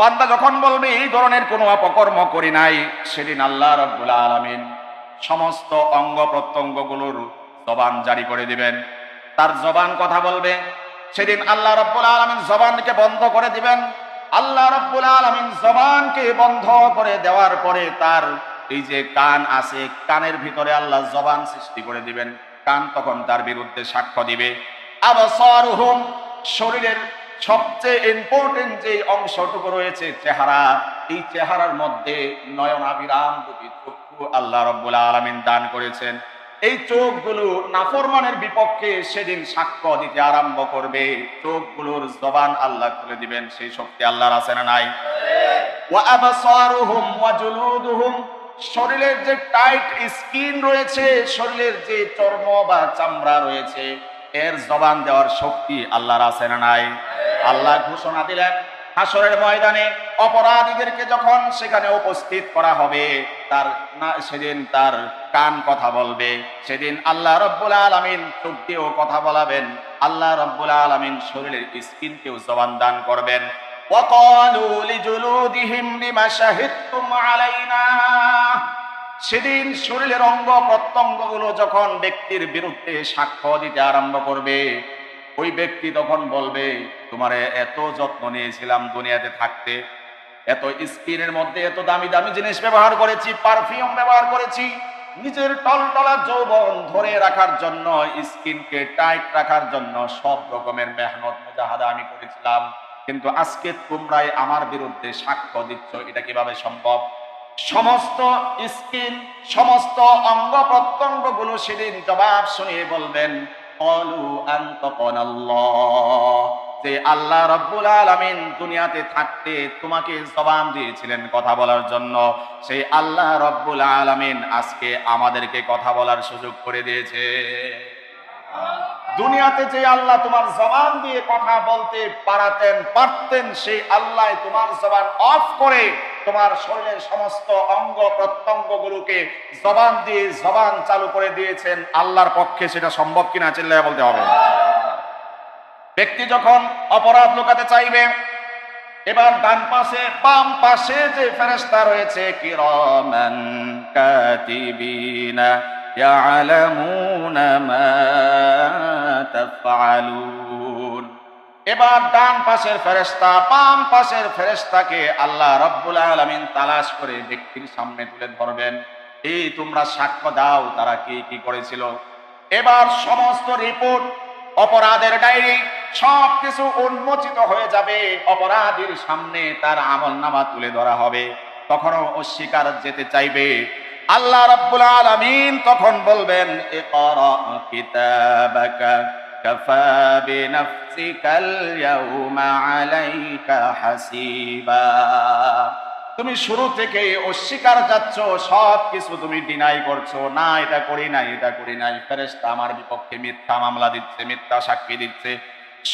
বান্দা যখন বলবে, এই ধরনের কোনো অপকর্ম করি নাই, সেদিন আল্লাহ রব্বুল আলমিন সমস্ত অঙ্গ প্রত্যঙ্গগুলোর জবান জারি করে দিবেন। তার জবান কথা বলবে। সেদিন আল্লাহ রব্বুল আলমিন জবানকে বন্ধ করে দিবেন। আল্লাহ রব্বুল আলমিন জবানকে বন্ধ করে দেওয়ার পরে তার এই যে কান আছে, কানের ভিতরে আল্লাহ জবান সৃষ্টি করে দিবেন। কান তখন তার বিরুদ্ধে সাক্ষ্য দিবে। আবসারুহুম, শরীরের সবচেয়ে ইম্পর্টেন্ট যে অংশটুকু রয়েছে চেহারা, এই চেহারার মধ্যে নয়নাবিরাম দুটি চক্ষু আল্লাহ রব্বুল আলমিন দান করেছেন। এই চোখগুলো নাফরমানের বিপক্ষে সেদিন সাক্ষ্য দিতে আরম্ভ করবে। চোখগুলোর জবান আল্লাহ খুলে দিবেন, সেই শক্তি আল্লাহর আছে না নাই? শরীরের যে টাইট স্কিন রয়েছে, শরীরের যে চর্ম বা চামড়া রয়েছে এর জবান দেওয়ার শক্তি আল্লাহর আছে না নাই আল্লাহ ঘোষণা দিলেন হাসরের ময়দানে অপরাধীদেরকে যখন সেখানে উপস্থিত করা হবে তার না সেদিন তার কান কথা বলবে সেদিন আল্লাহ রব্বুল আলমিন চোখ দিয়েও কথা বলাবেন আল্লাহ রব্বুল আলমিন শরীরের স্কিনকেও জবান দান করবেন وقالوا لجلودهم لما شهدتم علينا সেদিন শরীরের অঙ্গ প্রত্যঙ্গগুলো যখন ব্যক্তির বিরুদ্ধে সাক্ষ্য দিতে আরম্ভ করবে, ওই ব্যক্তি তখন বলবে, তোমারে এত যত্ন নিয়েছিলাম দুনিয়াতে থাকতে। এত স্কিনের মধ্যে এত দামি দামি জিনিস ব্যবহার করেছি, পারফিউম ব্যবহার করেছি। নিজের টলটলা যৌবন ধরে রাখার জন্য, স্কিনকে টাইট রাখার জন্য সব রকমের মেহনত, মুজাহাদা আমি করেছিলাম। কিন্তু আজকে তোমরাই আমার বিরুদ্ধে সাক্ষ্য দিচ্ছ, এটা কীভাবে সম্ভব? সমস্ত স্কিন, সমস্ত অঙ্গ প্রত্যঙ্গগুলো সেদিন জবাব শুনিয়ে বলবেন অলু যে আল্লাহ রব্বুল আলামিন দুনিয়াতে থাকতে তোমাকে জবান দিয়েছিলেন কথা বলার জন্য। সেই আল্লাহ রব্বুল আলামিন আজকে আমাদেরকে কথা বলার সুযোগ করে দিয়েছে। দুনিয়াতে যে আল্লাহ তোমার জবান দিয়ে কথা বলতে পারাতেন, পারতেন, সেই আল্লাহ তোমার জবান অফ করে তোমার শরীরের সমস্ত অঙ্গ প্রত্যঙ্গ গুলোকে জবান দিয়ে জবান চালু করে দিয়েছেন আল্লাহর পক্ষে সেটা সম্ভব কিনা চিল্লায় বলতে হবে। ব্যক্তি যখন অপরাধ লুকাতে চাইবে, এবার ডান পাশে, বাম পাশে যে ফেরেশতা রয়েছে, কিরমান কাতিবিনা ইয়ালামুনা মা তাফআলুন। এবার ডান পাশের ফেরেশতা, বাম পাশের ফেরেশতাকে আল্লাহ রব্বুল আলামিন তালাশ করে ব্যক্তির সামনে তুলে ধরবেন। এই তোমরা সাক্ষ্য দাও তারা কি কি করেছিল। এবার সমস্ত রিপোর্ট, অপরাধের ডায়েরি সব কিছু উন্মোচিত হয়ে যাবে। অপরাধীর সামনে তার আমল নামা তুলে ধরা হবে। তখনও অস্বীকার যেতে চাইবে। আল্লাহ রাব্বুল আলামিন তখন বলবেন, ইকরা কিতাবাকা। কাফা বিনাফসিকাল ইয়াউমা আলাইকা হাসিবা তুমি শুরু থেকে অস্বীকার যাচ্ছ, সব কিছু তুমি ডিনাই করছ। না, এটা করি নাই, এটা করি নাই। ফেরেশতা আমার বিপক্ষে মিথ্যা মামলা দিচ্ছে, মিথ্যা সাক্ষী দিচ্ছে।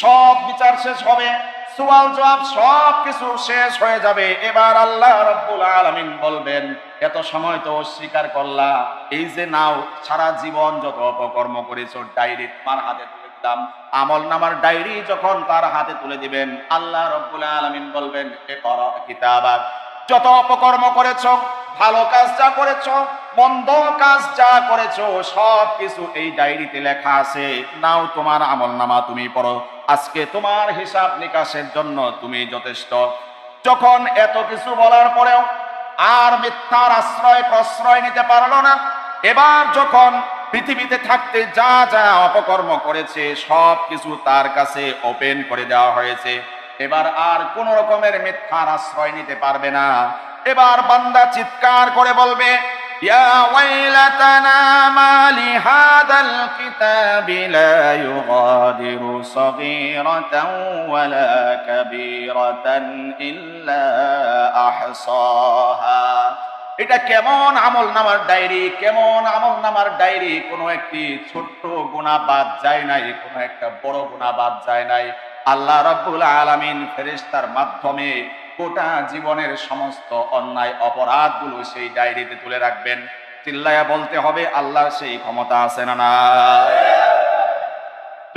সব বিচার শেষ হবে সুয়াল জবাব সব কিছু শেষ হয়ে যাবে। এবার আল্লাহ রব্বুল আলামিন বলবেন, এত সময় তো অস্বীকার করলা। এই যে নাও, সারা জীবন যত অপকর্ম করেছ ডায়েরি তোমার হাতে তুলে আমল নামার ডায়েরি যখন তার হাতে তুলে দিবেন, আল্লাহ রব্বুল আলামিন বলবেন, এ কর কিতাবাত যত অপকর্ম করেছ, ভালো কাজ যা করেছ, মন্দ কাজ যা করেছ, সব কিছু এই ডায়েরিতে লেখা আছে। নাও তোমার আমল নামা তুমি পড়ো। আজকে তোমার হিসাব নিকাশের জন্য তুমি যথেষ্ট। যখন এত কিছু বলার পরেও আর মিথ্যার আশ্রয় প্রশ্রয় নিতে পারল না, এবার যখন পৃথিবীতে থাকতে যা যা অপকর্ম করেছে, সব কিছু তার কাছে ওপেন করে দেওয়া হয়েছে। এবার আর কোন রকমের মিথ্যার আশ্রয় নিতে পারবে না। এবার বান্দা চিৎকার করে বলবে, ইয়া এটা কেমন আমল নামার ডায়েরি, কেমন আমল নামার ডায়েরি? কোনো একটি ছোট্ট গুণা বাদ যায় নাই, কোনো একটা বড় গুণা বাদ যায় নাই। আল্লাহ রাব্বুল আলামিন ফেরেশতার মাধ্যমে গোটা জীবনের সমস্ত অন্যায় অপরাধগুলো সেই ডায়েরিতে তুলে রাখবেন। চিল্লায়া বলতে হবে, আল্লাহর সেই ক্ষমতা আছে না না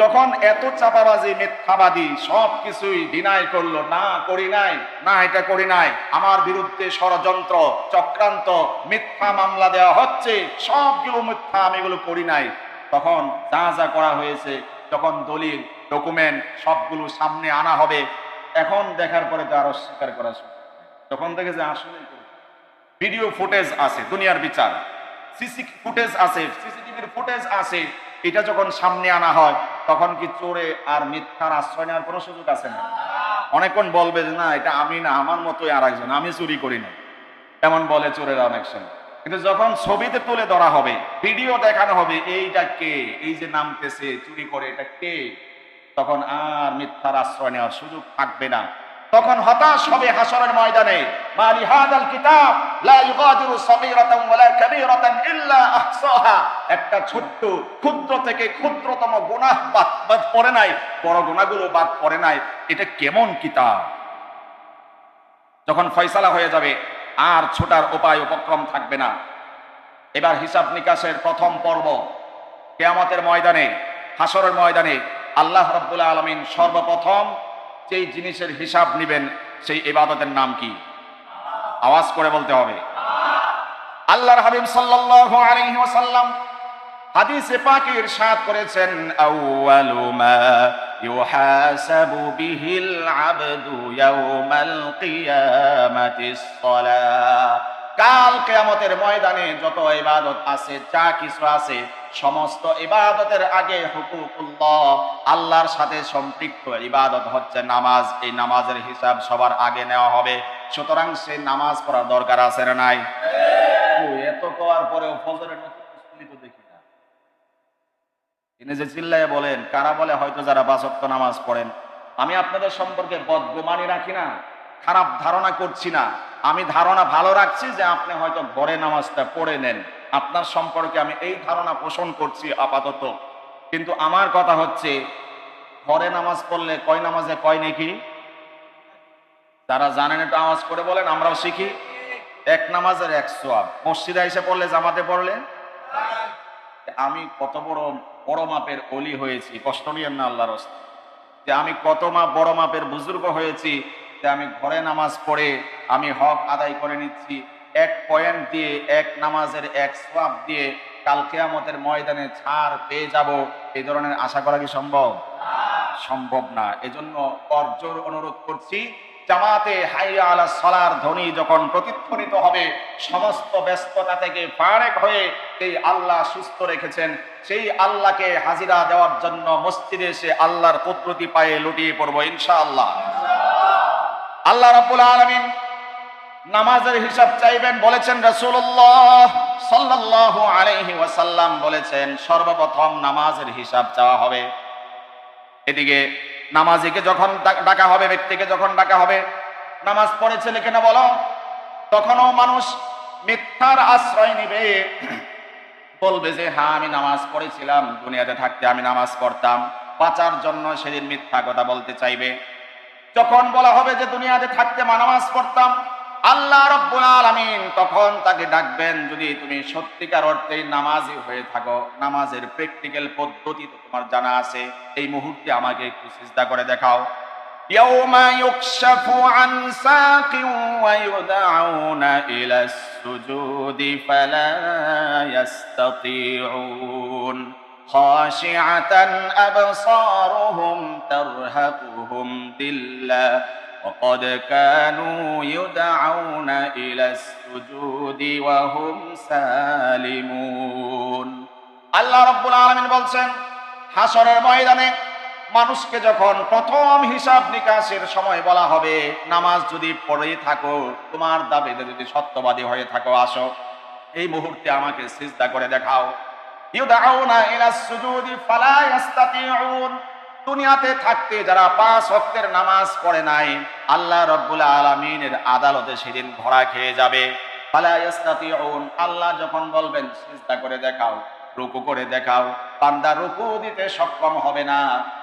যখন এত চাপাবাজি মিথ্যাবাদী সব কিছুই ডিনাই করল, না, করি নাই, না, এটা করি নাই, আমার বিরুদ্ধে ষড়যন্ত্র, চক্রান্ত, মিথ্যা মামলা দেওয়া হচ্ছে, সবগুলো মিথ্যা আমি এগুলো করি নাই। তখন যা যা করা হয়েছে, যখন দলিল ডকুমেন্ট সবগুলো সামনে আনা হবে, এখন দেখার পরে তো আরও স্বীকার করা তখন দেখে যে আসলে ভিডিও ফুটেজ আছে, দুনিয়ার বিচার। সিসি ফুটেজ আছে, সিসিটিভির ফুটেজ আছে, এটা যখন সামনে আনা হয় তখন কি চোরে আর মিথ্যার আশ্রয় নেওয়ার কোনো সুযোগ আছে না? অনেকক্ষণ বলবে যে, না, এটা আমি না, আমার মতোই আর একজন আমি চুরি করি না এমন বলে চোরেরা অনেক সময়। কিন্তু যখন ছবিতে তুলে ধরা হবে, ভিডিও দেখানো হবে, এইটা কে? এই যে নামতেছে, চুরি করে, এটা কে? তখন আর মিথ্যার আশ্রয় নেওয়ার সুযোগ থাকবে না। তখন হতাশ হবে হাসরের ময়দানে। মালি হাদাল কিতাব, লা ইউগাদিরু সগীরাতান ওয়ালা কাবীরাতান ইল্লা আহসাহা। একটা ছোট্ট, ক্ষুদ্র থেকে ক্ষুদ্রতম গুনাহ বাদ বাদ পড়ে নাই, বড় গুনাহগুলো বাদ পড়ে নাই। এটা কেমন কিতাব? যখন ফয়সালা হয়ে যাবে, আর ছোটার উপায় উপক্রম থাকবে না। এবার হিসাব নিকাশের প্রথম পর্ব। কেয়ামতের ময়দানে, হাসরের ময়দানে আল্লাহ রব্বুল আলমিন সর্বপ্রথম যেই জিনিসের হিসাব নিবেন, সেই ইবাদতের নাম কি? আওয়াজ করে বলতে হবে। আল্লাহর হাবিব সাল্লাল্লাহু আলাইহি ওয়াসাল্লাম হাদিসে পাকে ইরশাদ করেছেন, আউয়ালু মা ইউহাসাবু বিহিল আবদু ইয়াউমাল কিয়ামাতিস সালাহ। কাল কিয়ামতের ময়দানে যত ইবাদত আছে, যা কিছু আছে, সমস্ত ইবাদতের আগে হুকুকুল্লাহ, আল্লাহর সাথে সম্পৃক্ত ইবাদত হচ্ছে নামাজ। এই নামাজের হিসাব সবার আগে নেওয়া হবে। সুতরাং সেই নামাজ পড়ার দরকার আছে না নাই? এত করার পরেও ফজরের তো দেখি না। তিনি যে চিল্লায় বলেন, কারা বলে হয়তো যারা বাসক্ত নামাজ পড়েন। আমি আপনাদের সম্পর্কে বদগুমানি রাখি না, খারাপ ধারণা করছি না। আমি ধারণা ভালো রাখছি যে আপনি হয়তো ঘরে নামাজটা পড়ে নেন। আপনার সম্পর্কে আমি এই ধারণা পোষণ করছি আপাতত। কিন্তু আমার কথা হচ্ছে, ঘরে নামাজ পড়লে কয় নামাজে কয় নাকি? তারা জানেন একটু আওয়াজ করে বলেন, আমরাও শিখি। এক নামাজের এক সোয়াব। মসজিদে এসে পড়লে জামাতে পড়লে? আমি কত বড় বড় মাপের অলি হয়েছি, কষ্ট নিয়েন না আল্লাহর আমি কত মাপ বড় মাপের বুজুর্গ হয়েছি যে আমি ঘরে নামাজ পড়ে আমি হক আদায় করে নিচ্ছি। এক পয়েন্ট দিয়ে, এক নামাজের এক সোয়াব দিয়ে কাল কেয়ামতের ময়দানে ছাড় পেয়ে যাব। এই ধরনের আশা করা কি সম্ভব? সম্ভব না। এজন্য অর্জোর অনুরোধ করছি, জামাতে হাইয়া আলা সলার ধ্বনি যখন প্রতিধ্বনিত হবে, সমস্ত ব্যস্ততা থেকে ফারেক হয়ে এই আল্লাহ সুস্থ রেখেছেন, সেই আল্লাহকে হাজিরা দেওয়ার জন্য মসজিদে এসে আল্লাহর কুদরতি পায়ে লুটিয়ে পড়ব ইনশাআল্লাহ। আল্লাহ রাব্বুল আলামিন নামাজের হিসাব চাইবেন, বলেছেন, রাসূলুল্লাহ সাল্লাল্লাহু আলাইহি ওয়াসাল্লাম বলেছেন, সর্বপ্রথম নামাজের হিসাব চাওয়া হবে। এদিকে নামাজিকে যখন ডাকা হবে, ব্যক্তিকে যখন ডাকা হবে, নামাজ পড়েছে লিখে না বলো, তখনও মানুষ মিথ্যার আশ্রয় নিবে। বলবে যে হ্যাঁ আমি নামাজ পড়েছিলাম, দুনিয়াতে থাকতে আমি নামাজ পড়তাম। বাঁচার জন্য সেদিন মিথ্যা কথা বলতে চাইবে। যখন বলা হবে যে দুনিয়াতে থাকতে মা নামাজ পড়তাম আল্লাহ রব্বুল আলামিন তখন তাকে ডাকবেন যদি তুমি সত্যিকার অর্থেই নামাজি হয়ে থাকো নামাজের প্র্যাকটিক্যাল পদ্ধতি তো তোমার জানা আছে এই মুহূর্তে আমাকে একটু সিজদা করে দেখাও يوم يكشف عن ساق ويدعون إلى السجود فلا يستطيعون خاشعة أبصارهم ترهقهم ذلة وقد كانوا يدعون إلى السجود وهم سالمون আল্লাহ রব্বুল আলামিন বলছেন হাসরের ময়দানে মানুষকে যখন প্রথম হিসাব নিকাশের সময় বলা হবে নামাজ যদি পড়ে থাকো তোমার দাবিতে যদি সত্যবাদী হয়ে থাকো আসো এই মুহূর্তে আমাকে সিজদা করে দেখাও ইউদাউনা ইলা সুজুদি ফালা ইস্তাতিউন দুনিয়াতে থাকতে যারা পাঁচ ওয়াক্তের নামাজ পড়ে নাই, আল্লাহ রব্বুল আলামিনের আদালতে সেদিন ধরা খেয়ে যাবে। ফালা ইস্তাতিউন আল্লাহ যখন বলবেন, সিজদা করে দেখাও, রুকু করে দেখাও পান্দা রুকু দিতে সক্ষম হবে না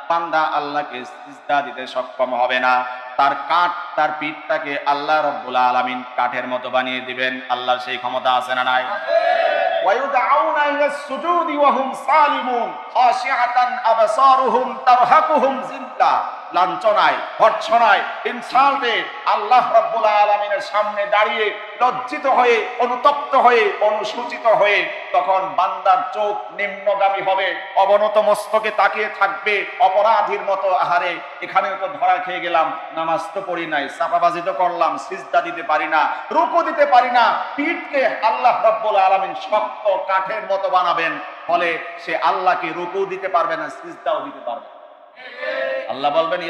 পান্দা আল্লাহকে সিজদা দিতে সক্ষম হবে না। তার কাঠ, তার পিঠটাকে আল্লাহ রব্বুল আলামিন কাঠের মতো বানিয়ে দিবেন, আল্লাহর সেই ক্ষমতা আছে না নাই? ويدعون إلى السجود وهم صالمون. خاشعة أبصارهم ترهقهم زلتا লাঞ্ছনায়, ভর্ৎসনায় ইনসাল্টে আল্লাহ আলামিনের সামনে দাঁড়িয়ে লজ্জিত হয়ে, অনুতপ্ত হয়ে, অনুসূচিত হয়ে তখন বান্দার চোখ নিম্নগামী হবে, অবনত মস্তকে তাকিয়ে থাকবে, অপরাধীর মতো আহারে এখানে তো ধরা খেয়ে গেলাম, নামাজ তো পড়ি নাই, চাপাবাজি তো করলাম, সিজদা দিতে পারি না, রুকু দিতে পারি না, পিঠকে আল্লাহ রাব্বুল আলামিন শক্ত কাঠের মতো বানাবেন, ফলে সে আল্লাহকে রুকু দিতে পারবে না, সিজদাও দিতে পারবে না। আল্লাহ বলবেন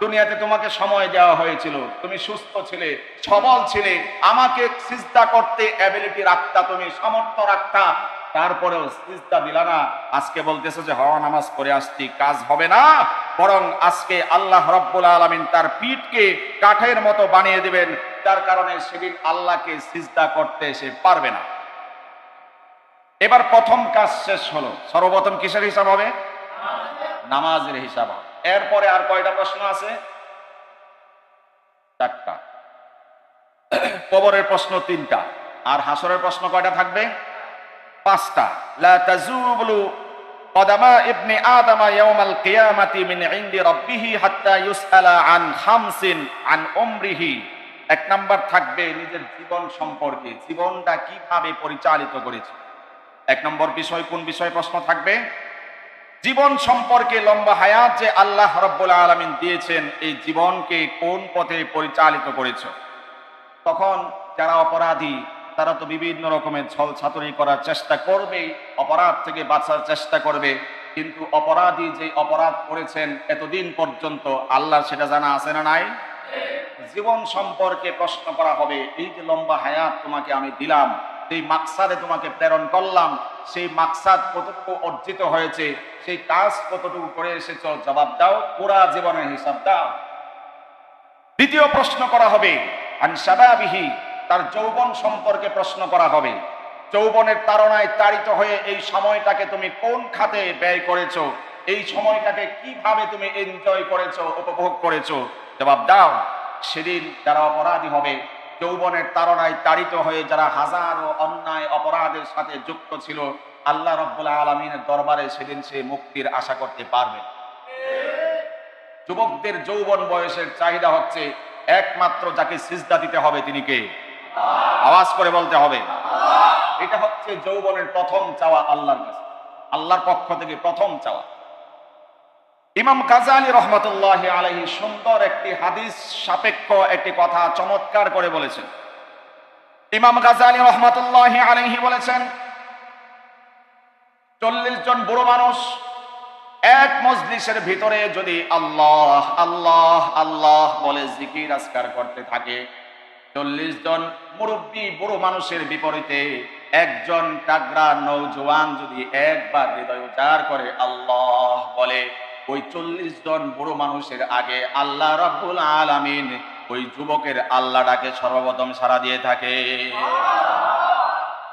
দুনিয়াতে তোমাকে সময় দেওয়া হয়েছিল। তুমি সুস্থ ছিলে, সবল ছিলে। আমাকে সিজদা করতে অ্যাবিলিটি রাখতা, তুমি সামর্থ্য রাখতা। তারপরেও সিজদা দিলা না। আজকে বলতেছো যে, হওয়া নামাজ পড়ে আসছি, কাজ হবে না। বরং আজকে আল্লাহ রব্বুল আলামিন তার পিঠকে কাঠের মতো বানিয়ে দিবেন। তার কারণে সেদিন আল্লাহকে সিজদা করতে সে পারবে না। এবার প্রথম কাজ শেষ হলো। সর্বপ্রথম কিসের হিসাব হবে? নামাজের হিসাব এরপরে আর কয়টা প্রশ্ন আছে? চারটা। কবরের প্রশ্ন তিনটা। আর হাসরের প্রশ্ন কয়টা থাকবে? পাঁচটা। নিজের জীবন সম্পর্কে, জীবনটা কীভাবে পরিচালিত করেছে। এক নম্বর বিষয়, কোন বিষয় প্রশ্ন থাকবে? জীবন সম্পর্কে লম্বা হায়াত যে আল্লাহ রব্বুল আলমিন দিয়েছেন, এই জীবনকে কোন পথে পরিচালিত করেছ? তখন যারা অপরাধী, তারা তো বিভিন্ন রকমের ছল ছাতুরি করার চেষ্টা করবেই, অপরাধ থেকে বাঁচার চেষ্টা করবে। কিন্তু অপরাধী যে অপরাধ করেছেন, এতদিন পর্যন্ত আল্লাহ সেটা জানা আছে না নাই? জীবন সম্পর্কে প্রশ্ন করা হবে, এই যে লম্বা হায়াত তোমাকে আমি দিলাম সেই মাকসাদে তোমাকে প্রেরণ করলাম, সেই মাকসাদ কতটুকু অর্জিত হয়েছে, সেই কাজ কতটুকু করে এসেছ, জবাব দাও, পুরা জীবনের হিসাব দাও। দ্বিতীয় প্রশ্ন করা হবে আনসাবাবিহি তার যৌবন সম্পর্কে প্রশ্ন করা হবে। যৌবনের তাড়নায় তাড়িত হয়ে এই সময়টাকে তুমি কোন খাতে ব্যয় করেছ, এই সময়টাকে কীভাবে তুমি এনজয় করেছ, উপভোগ করেছ, জবাব দাও। সেদিন যারা অপরাধী হবে যৌবনের তাড়নায় তাড়িত হয়ে যারা হাজারো অন্যায় অপরাধের সাথে যুক্ত ছিল, আল্লাহ রব্বুল আলমিনের দরবারে সেদিন সে মুক্তির আশা করতে পারবে। যুবকদের যৌবন বয়সের চাহিদা হচ্ছে একমাত্র যাকে সিজদা দিতে হবে তিনি কে? আওয়াজ করে বলতে হবে। এটা হচ্ছে যৌবনের প্রথম চাওয়া আল্লাহর কাছে। আল্লাহর পক্ষ থেকে প্রথম চাওয়া। ইমাম গাজালি রহমতুল্লাহ আলহী সুন্দর একটি হাদিস সাপেক্ষ একটি কথা চমৎকার করে বলেছেন। ইমাম গাজালি রহমতুল্লাহ আলহী বলেছেন, চল্লিশ জন বুড়ো মানুষ এক মজলিসের ভিতরে যদি আল্লাহ আল্লাহ আল্লাহ বলে জিকির আজকার করতে থাকে, চল্লিশ জন মুরব্বী বুড়ো মানুষের বিপরীতে একজন টাগরা নৌজওয়ান যদি একবার হৃদয় উচার করে আল্লাহ বলে ওই চল্লিশ জন বুড়ো মানুষের আগে আল্লাহ রাব্বুল আলামিন ওই যুবকের আল্লাহটাকে সর্বপ্রথম সারা দিয়ে থাকে।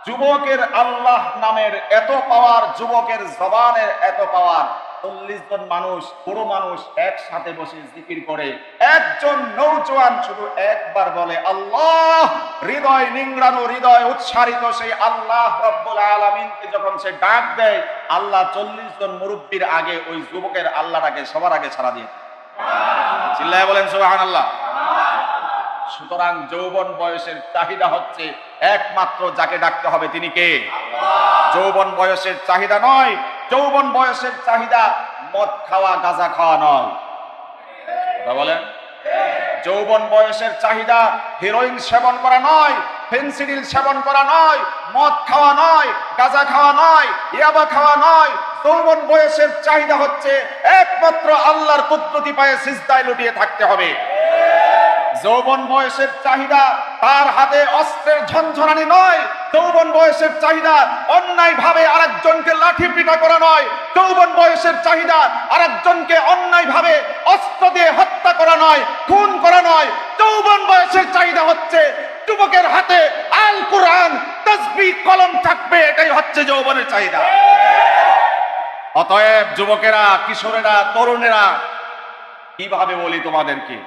যুবকের আল্লাহ নামের এত পাওয়ার, যুবকের জবানের এত পাওয়ার চল্লিশ জন মানুষ, বড় মানুষ একসাথে বসে জিকির করে। একজন নৌজওয়ান শুধু একবার বলে, আল্লাহ, হৃদয় নিংড়ানো, হৃদয় উচ্চারিত সেই আল্লাহ রব্বুল আলমিনকে যখন সে ডাক দেয়, আল্লাহ চল্লিশ জন মুরব্বীর আগে ওই যুবকের আল্লাহটাকে সবার আগে দিয়ে দেয়। চিল্লায় বলেন সুবাহান আল্লাহ সুতরাং যৌবন বয়সের চাহিদা হচ্ছে একমাত্র যাকে ডাকতে হবে তিনি কে? যৌবন বয়সের চাহিদা নয় যৌবন বয়সের চাহিদা মদ খাওয়া, গাঁজা খাওয়া নয়। কথা বলেন? যৌবন বয়সের চাহিদা হিরোইন সেবন করা নয় ফেন্সিডিল সেবন করা নয়, মদ খাওয়া নয়, গাঁজা খাওয়া নয়, ইয়াবা খাওয়া নয়। যৌবন বয়সের চাহিদা হচ্ছে একমাত্র আল্লাহর কুদরতি পায়ে সিজদায় লুটিয়ে থাকতে হবে। যৌবন বয়সের চাহিদা তার হাতে অস্ত্রের ঝনঝনানি নয় যৌবন বয়সের চাহিদা অন্যায় ভাবে আরেকজনকে লাঠি পিটা করা নয়। যৌবন বয়সের চাহিদা আরেকজনকে অন্যায় ভাবে অস্ত্র দিয়ে হত্যা করা নয়, খুন করা নয়। যৌবন বয়সের চাহিদা হচ্ছে যুবকের হাতে আল কোরআন, তসবি, কলম থাকবে, এটাই হচ্ছে যৌবনের চাহিদা। অতএব যুবকেরা, কিশোরেরা, তরুণেরা, কীভাবে বলি তোমাদেরকে?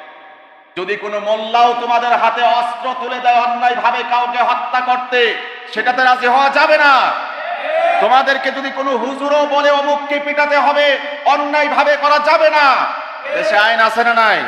যদি কোনো মোল্লাও তোমাদের হাতে অস্ত্র তুলে দেয় অন্যায় ভাবে কাউকে হত্যা করতে সেটাতে রাজি হওয়া যাবে না। তোমাদেরকে যদি কোনো হুজুরও বলে অমুককে পিটাতে হবে অন্যায় ভাবে করা যাবে না। দেশে আইন আছে না নাই?